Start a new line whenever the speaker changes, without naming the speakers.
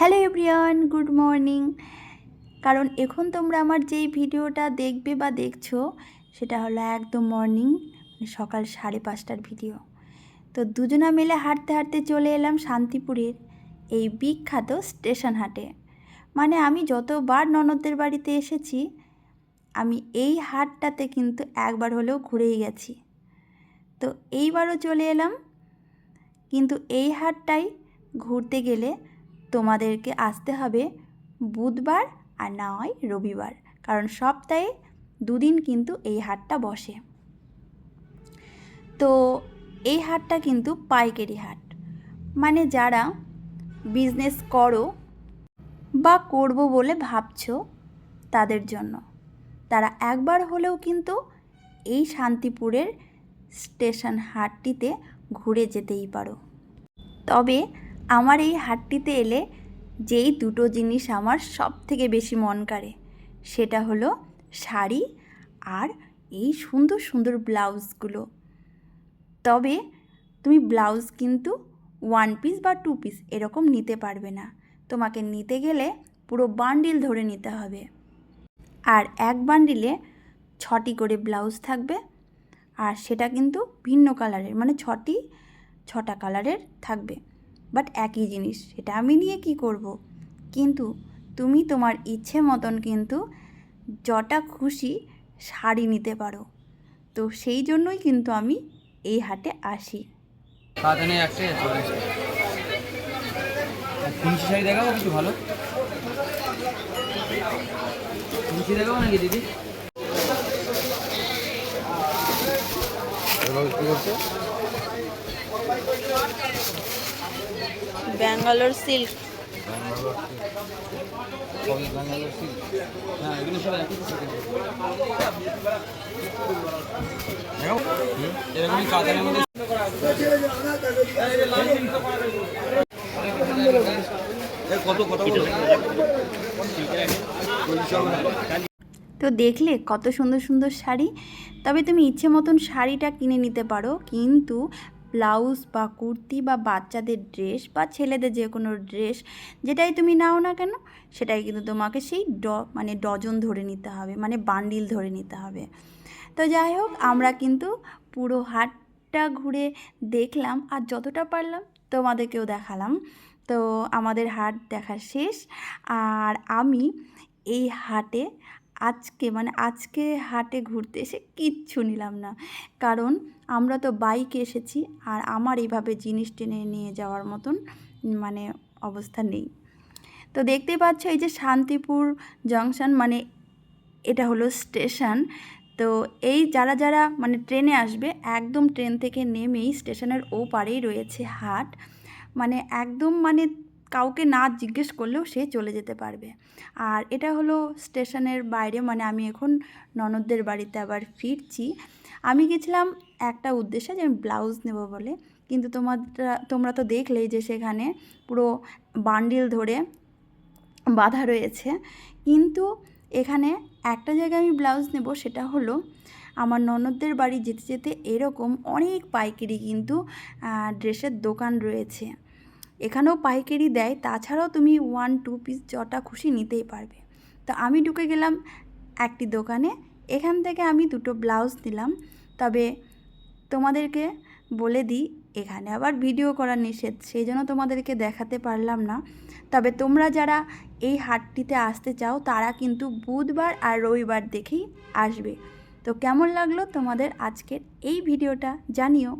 Hello everyone, good morning. কারণ এখন তোমরা আমার যেই ভিডিওটা দেখবে বা দেখছ, সেটা হলো একদম মর্নিং সকাল সাড়ে পাঁচটার ভিডিও। তো দুজনা মিলে হাঁটতে হাঁটতে চলে এলাম শান্তিপুরের এই বিখ্যাত স্টেশন হাটে। মানে আমি যতবার ননদদের বাড়িতে এসেছি, আমি এই হাটটাতে কিন্তু একবার হলেও ঘুরেই গেছি। তো এইবারও চলে এলাম, কিন্তু এই হাটটাই ঘুরতে গেলে তোমাদেরকে আসতে হবে বুধবার আর না হয় রবিবার, কারণ সপ্তাহে দুদিন কিন্তু এই হাটটা বসে। তো এই হাটটা কিন্তু পাইকারি হাট। মানে যারা বিজনেস করো বা করব বলে ভাবছ তাদের জন্য। তারা একবার হলেও কিন্তু এই শান্তিপুরের স্টেশন হাটটিতে ঘুরে যেতেই পারো। তবে আমার এই হাটটিতে এলে যেই দুটো জিনিস আমার সব থেকে বেশি মন কাড়ে, সেটা হলো শাড়ি আর এই সুন্দর সুন্দর ব্লাউজগুলো। তবে তুমি ব্লাউজ কিন্তু ওয়ান পিস বা টু পিস এরকম নিতে পারবে না। তোমাকে নিতে গেলে পুরো বান্ডিল ধরে নিতে হবে। আর এক বান্ডিলে ছটি করে ব্লাউজ থাকবে আর সেটা কিন্তু ভিন্ন কালারের মানে ছটি, ছটা কালারের থাকবে। বাট একই জিনিস সেটা আমি নিয়ে কি করব। কিন্তু তুমি তোমার ইচ্ছে মতন কিন্তু যটা খুশি শাড়ি নিতে পারো। তো সেই জন্যই কিন্তু আমি এই হাটে আসি।
শাড়ি দেখাবো কিছু ভালো? দেখাবো নাকি দিদি? কি
ব্যাঙ্গালোর সিল্ক।
তো
দেখলে কত সুন্দর সুন্দর শাড়ি। তবে তুমি ইচ্ছে মতন শাড়িটা কিনে নিতে পারো, কিন্তু ব্লাউজ বা কুর্তি বা বাচ্চাদের ড্রেস বা ছেলেদের যে কোনো ড্রেস যেটাই তুমি নাও না কেন, সেটাই কিন্তু তোমাকে সেই ড মানে ডজন ধরে নিতে হবে মানে বান্ডিল ধরে নিতে হবে। তো যাই হোক, আমরা কিন্তু পুরো হাটটা ঘুরে দেখলাম আর যতটা পারলাম তোমাদেরকেও দেখালাম। তো আমাদের হাট দেখা শেষ। আর আমি এই হাটে আজকে মানে আজকে হাটে ঘুরতে এসে কিচ্ছু নিলাম না। কারণ আমরা তো বাইকে এসেছি আর আমার এইভাবে জিনিস টেনে নিয়ে যাওয়ার মতন মানে অবস্থা নেই। তো দেখতে পাচ্ছ এই যে শান্তিপুর জংশন মানে এটা হলো স্টেশন তো এই যারা যারা মানে ট্রেনে আসবে, একদম ট্রেন থেকে নেমেই স্টেশনের ও পারেই রয়েছে হাট। মানে একদম মানে কাউকে না জিজ্ঞেস করলেও সে চলে যেতে পারবে। আর এটা হলো স্টেশনের বাইরে মানে আমি এখন ননদদের বাড়িতে আবার ফিরছি। আমি গেছিলাম একটা উদ্দেশ্যে যে আমি ব্লাউজ নেব বলে, কিন্তু তোমার তোমরা তো দেখলেই যে সেখানে পুরো বান্ডিল ধরে বাধা রয়েছে। কিন্তু এখানে একটা জায়গায় আমি ব্লাউজ নেব, সেটা হলো আমার ননদদের বাড়ি যেতে যেতে এরকম অনেক পাইকারি কিন্তু ড্রেসের দোকান রয়েছে। এখানেও পাইকারি দেয়, তাছাড়াও তুমি ওয়ান টু পিস যটা খুশি নিতেই পারবে। তো আমি ঢুকে গেলাম একটি দোকানে, এখান থেকে আমি দুটো ব্লাউজ নিলাম। তবে তোমাদেরকে বলে দিই, এখানে আবার ভিডিও করা নিষেধ, সেই জন্য তোমাদেরকে দেখাতে পারলাম না। তবে তোমরা যারা এই হাটটিতে আসতে চাও, তারা কিন্তু বুধবার আর রবিবার দেখেই আসবে। তো কেমন লাগল তোমাদের আজকের এই ভিডিওটা জানিও।